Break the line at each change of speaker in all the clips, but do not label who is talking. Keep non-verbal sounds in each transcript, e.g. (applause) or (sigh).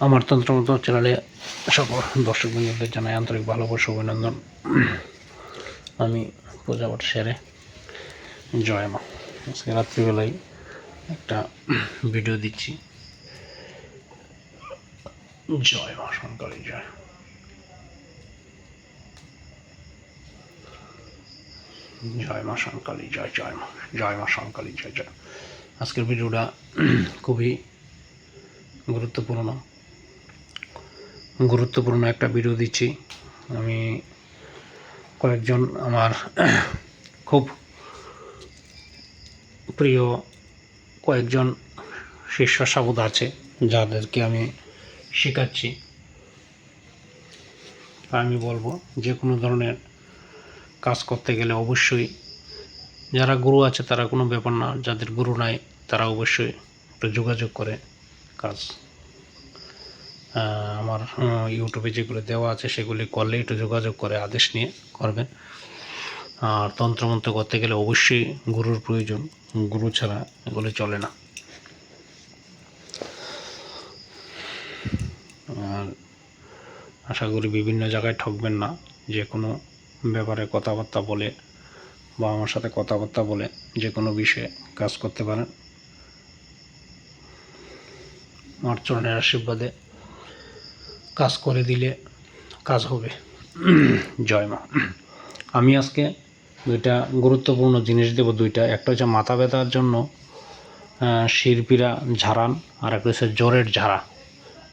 আমার তন্ত্রমত চ্যানেলে সকল দর্শক বন্ধুদের জানাই আন্তরিক ভালোবাসা, অভিনন্দন। আমি পূজা পাঠ সেরে জয় মা। আজকে রাত্রিবেলায় একটা ভিডিও দিচ্ছি। জয় মা শঙ্করী, জয়। জয় মা শঙ্কালী জয় জয় মা জয় মা শঙ্কালী জয় জয়। আজকের ভিডিওটা খুবই গুরুত্বপূর্ণ। গুরুত্বপূর্ণ একটা ভিডিও দিচ্ছি। আমি কয়েকজন আমার খুব প্রিয় কয়েকজন শিষ্য সাবুদ আছে, যাদেরকে আমি শেখাচ্ছি। আমি বলব, যে কোনো ধরনের কাজ করতে গেলে অবশ্যই যারা গুরু আছে তারা কোনো ব্যাপার না, যাদের গুরু নাই তারা অবশ্যই একটু যোগাযোগ করে কাজ আমার ইউটিউবে যেগুলো দেওয়া আছে সেগুলি করলে একটু যোগাযোগ করে আদেশ নিয়ে করবেন। আর তন্ত্রমন্ত্র করতে গেলে অবশ্যই গুরুর প্রয়োজন। গুরু ছাড়া এগুলো চলে না। আর আশা করি বিভিন্ন জায়গায় ঠকবেন না। যে কোনো ব্যাপারে কথাবার্তা বলে বা আমার সাথে কথাবার্তা বলে যে কোনো বিষয়ে কাজ করতে পারেন। আমার চরণের আশীর্বাদে কাজ করে দিলে কাজ হবে। জয় মা। আমি আজকে দুইটা গুরুত্বপূর্ণ জিনিস দেব দুইটা। একটা হচ্ছে মাথা ব্যথার জন্য আহ, শিরপিরা ঝাড়ান আর একটা হচ্ছে জ্বরের ঝাড়া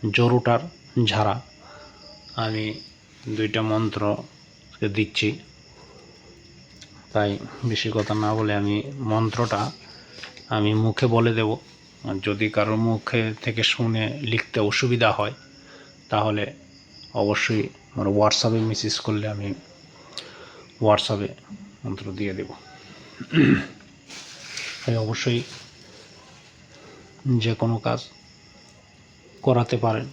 জ্বর জরুটার ঝাড়া। আমি দুইটা মন্ত্র দিচ্ছি। তাই বেশি কথা না বলে আমি মন্ত্রটা আমি মুখে বলে দেব। যদি কারোর মুখে থেকে শুনে লিখতে অসুবিধা হয় তাহলে অবশ্যই আমার হোয়াটসঅ্যাপে মেসেজ করলে আমি হোয়াটসঅ্যাপে মন্ত্র দিয়ে দেব। তাই অবশ্যই যে কোনো কাজ করাতে পারেন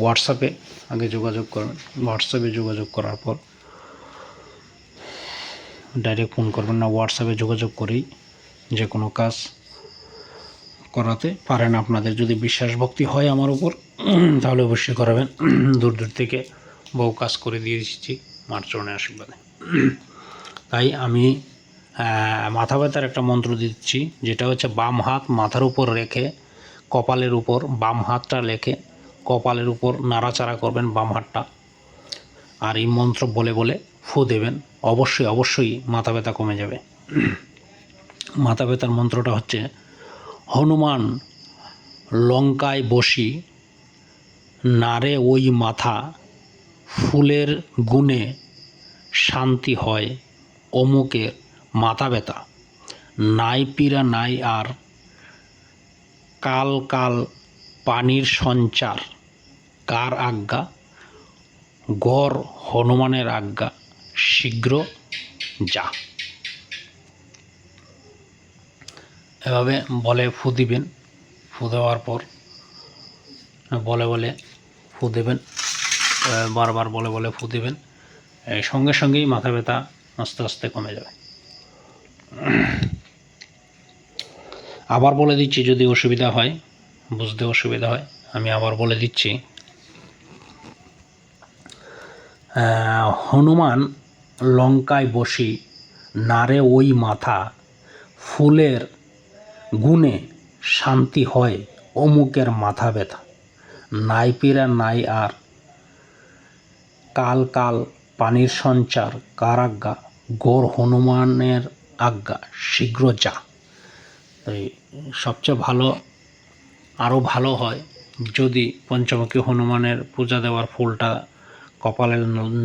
হোয়াটসঅ্যাপে আগে যোগাযোগ করবেন। হোয়াটসঅ্যাপে যোগাযোগ করার পর ডাইরেক্ট ফোন করবেন না হোয়াটসঅ্যাপে যোগাযোগ করেই যে কোনো কাজ করাতে পারেন। আপনাদের যদি বিশ্বাস ভক্তি হয় আমার উপর (clears throat) তাহলে অবশ্যই করাবেন। (clears throat) দূর দূর থেকে বহু কাজ করে দিয়ে এসেছি মার চরণের আশীর্বাদে। (clears throat) তাই আমি মাথা ব্যথার একটা মন্ত্র দিচ্ছি, যেটা হচ্ছে বাম হাত মাথার উপর রেখে, কপালের উপর, বাম হাতটা রেখে, কপালের উপর নাড়াচাড়া করবেন বাম হাতটা। আর এই মন্ত্র বলে বলে ফু দেবেন। অবশ্যই অবশ্যই মাথা ব্যথা কমে যাবে। মাথা ব্যথার মন্ত্রটা হচ্ছে, হনুমান লঙ্কায় বসি নারে ওই মাথা, ফুলের গুণে শান্তি হয় অমুকের মাথা ব্যথা। নাই পীড়া নাই আর কাল কাল পানির সঞ্চার, কার আজ্ঞা? গড় হনুমানের আজ্ঞা, শীঘ্র যা। এভাবে বলে ফু দিবেন। ফু দেওয়ার পর বলে বলে ফু দেবেন বারবার বলে বলে ফু দেবেন সঙ্গে সঙ্গেই মাথা ব্যথা আস্তে আস্তে কমে যাবে। আবার বলে দিচ্ছি যদি অসুবিধা হয়, বুঝতে অসুবিধা হয়, আমি আবার বলে দিচ্ছি। হনুমান লঙ্কায় বসি নারে ওই মাথা, ফুলের গুণে শান্তি হয়, অমুকের মাথা ব্যথা। নাই পীড়া নাই আর। কাল কাল পানির সঞ্চার, কার আজ্ঞা? গোর হনুমানের আজ্ঞা, শীঘ্র যা। তাই সবচেয়ে ভালো আরও ভালো হয় যদি পঞ্চমুখী হনুমানের পূজা দেওয়ার ফুলটা কপালে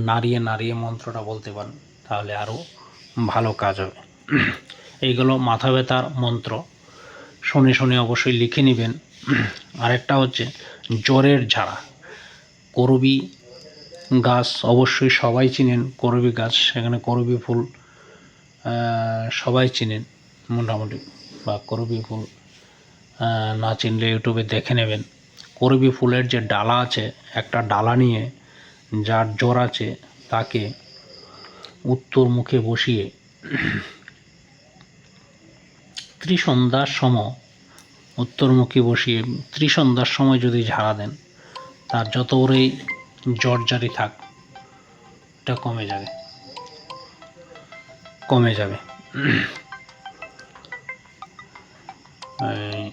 নাড়িয়ে নাড়িয়ে মন্ত্রটা বলতে পারেন, তাহলে আরও ভালো কাজ হবে। এইগুলো মাথা ব্যথার মন্ত্র। শুনে শুনে অবশ্যই লিখে নেবেন। আরেকটা হচ্ছে, জ্বরের ঝাড়া। করবি গাছ অবশ্যই সবাই চিনেন, করবি গাছ, সেখানে করবি ফুল সবাই চিনেন মোটামুটি, বা করবি ফুল না চিনলে ইউটিউবে দেখে নেবেন। করবি ফুলের যে ডালা আছে, একটা ডালা নিয়ে যার জ্বর আছে, তাকে উত্তর মুখে বসিয়ে ত্রিসন্ধ্যার সম উত্তরমুখী বসিয়ে ত্রিসন্ধ্যার সময় যদি ঝাড়া দেন, তার যত ওরেই জ্বর জারি থাক, এটা কমে যাবে। কমে যাবে। এই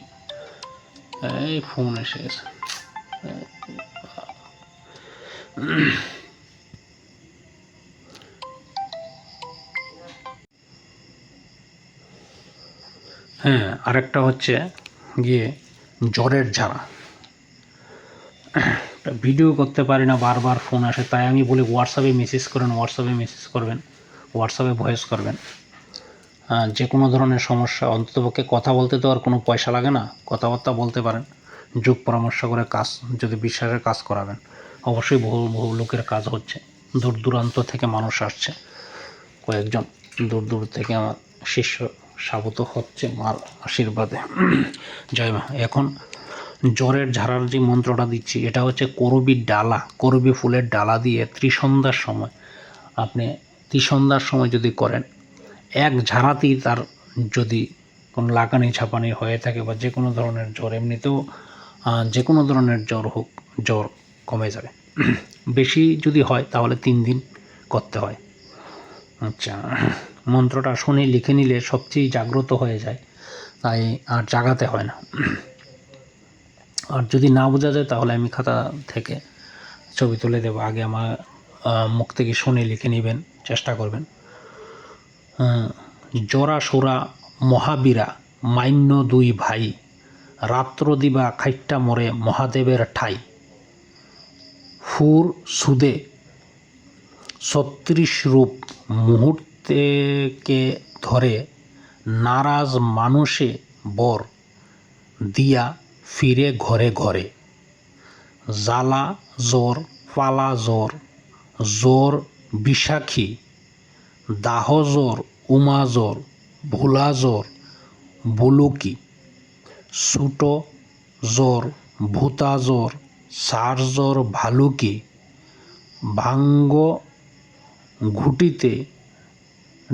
এই ফোন এসে গেছে। হ্যাঁ আরেকটা হচ্ছে গিয়ে জ্বরের ঝাড়া। ভিডিও করতে পারি না, বারবার ফোন আসে, তাই আমি বলি হোয়াটসঅ্যাপে মেসেজ করেন হোয়াটসঅ্যাপে মেসেজ করবেন হোয়াটসঅ্যাপে ভয়েস করবেন। যে কোনো ধরনের সমস্যা, অন্ততপক্ষে কথা বলতে তো আর কোনো পয়সা লাগে না, কথাবার্তা বলতে পারেন, যোগ পরামর্শ করে কাজ, যদি বিশ্বাসের কাজ করাবেন। অবশ্যই বহু বহু লোকের কাজ হচ্ছে, দূর দূরান্ত থেকে মানুষ আসছে, কয়েকজন দূর দূর থেকে আমার শিষ্য সাবত হচ্ছে মার আশীর্বাদে। জয় মা। এখন জ্বরের ঝাড়ার যে মন্ত্রটা দিচ্ছি, এটা হচ্ছে করবির ডালা। করবি ফুলের ডালা দিয়ে ত্রিসন্ধ্যার সময়, আপনি ত্রিসন্ধ্যার সময় যদি করেন, এক ঝাড়াতেই তার যদি কোনো লাগানি ছাপানি হয়ে থাকে বা যে কোনো ধরনের জ্বর, এমনিতেও যে কোনো ধরনের জ্বর হোক, জ্বর কমে যাবে। বেশি যদি হয়, তাহলে তিন দিন করতে হয়। আচ্ছা। মন্ত্রটা শুনে লিখে নিলে সবচেয়ে জাগ্রত হয়ে যায়। তাই আর জাগাতে হয় না। আর যদি না বোঝা যায় তাহলে আমি খাতা থেকে ছবি তুলে দেবো। আগে আমার মুখ থেকে শুনে লিখে নেবেন, চেষ্টা করবেন। জরা সোরা মহাবীরা মান্য দুই ভাই, রাত্র দিবা খাইট্টা মরে মহাদেবের ঠাই। ফুর সুদে ছত্রিশ রূপ মুহূর্তেকে ধরে নারাজ মানুষে বর দিয়া ফিরে ঘরে ঘরে। জ্বালা জ্বর, পালা জ্বর জ্বর বিষাখী, দাহ জ্বর, উমা জ্বর, ভোলা জ্বর, বুলুকি সুটো জ্বর, ভূতা জ্বর, সার জ্বর, ভালুকি, ভাঙ্গ ঘুটিতে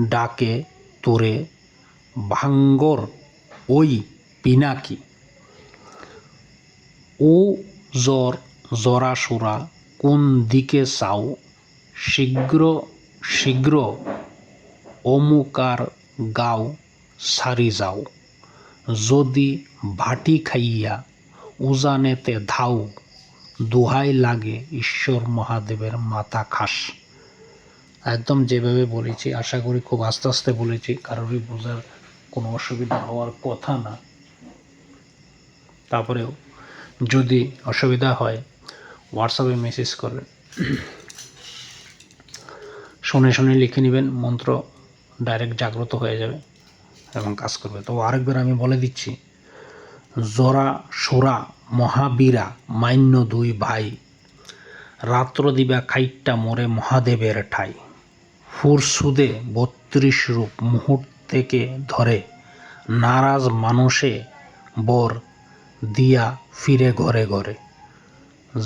ডাকে, তোরে, ভাঙ্গর, ওই পিনাকি। ও জ্বর জরাসুরা কোন দিকে চাও? শীঘ্র শীঘ্র, অমুকার গাও সারি যাও। যদি ভাটি খাইয়া উজানেতে ধাও, দোহাই লাগে ঈশ্বর মহাদেবের মাথা খাস। একদম যেভাবে বলেছি, আশা করি খুব আস্তে আস্তে বলেছি, কারোরই বোঝার কোনো অসুবিধা হওয়ার কথা না। তারপরেও যদি অসুবিধা হয় হোয়াটসঅ্যাপে মেসেজ করবেন। শুনে শুনে লিখে নেবেন, মন্ত্র ডাইরেক্ট জাগ্রত হয়ে যাবে এবং কাজ করবে। তো আরেকবার আমি বলে দিচ্ছি জরা সোরা মহাবীরা, মান্য দুই ভাই রাত্র দিবা খাইট্টা মোরে মহাদেবের ঠাই। ফুরসুদে বত্রিশ রূপ মুহূর্তেকে ধরে নারাজ মানুষে বর দিয়া ফিরে ঘরে ঘরে।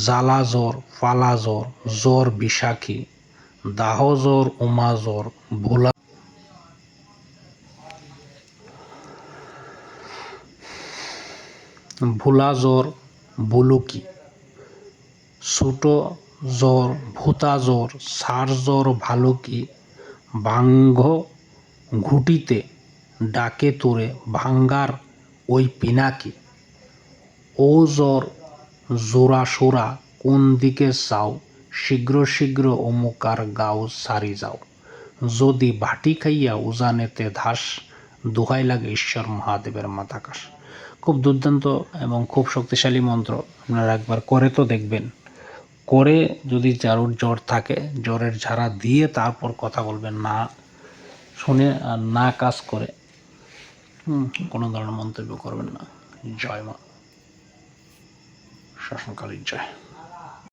জ্বালা জ্বর পালা জ্বর জ্বর বিশাখী, দাহ জ্বর, উমা জ্বর, ভোলা ভোলা জ্বর বুলুকি ছোটো জ্বর, ভূতা জ্বর, সার জ্বর, ভালুকি ভাঙ্গ ঘুটিতে ডাকে তোরে ভাঙ্গার ওই পিনাকি। জোড়া সোরা কোন দিকে চাও? শীঘ্র শীঘ্র অমুকার গাও সারি যাও। যদি ভাটি খাইয়া উজানেতে ধাস, দোহাই লাগে ঈশ্বর মহাদেবের মাথাকাশ খুব দুর্দান্ত এবং খুব শক্তিশালী মন্ত্র। আপনারা একবার করে তো দেখবেন। করে যদি জারুর জ্বর থাকে, জ্বরের ঝাড়া দিয়ে তারপর কথা বলবেন, না শুনে আর না কাজ করে কোনো ধরনের মন্তব্য করবেন না। জয় মা। শাসনকালীর জয়।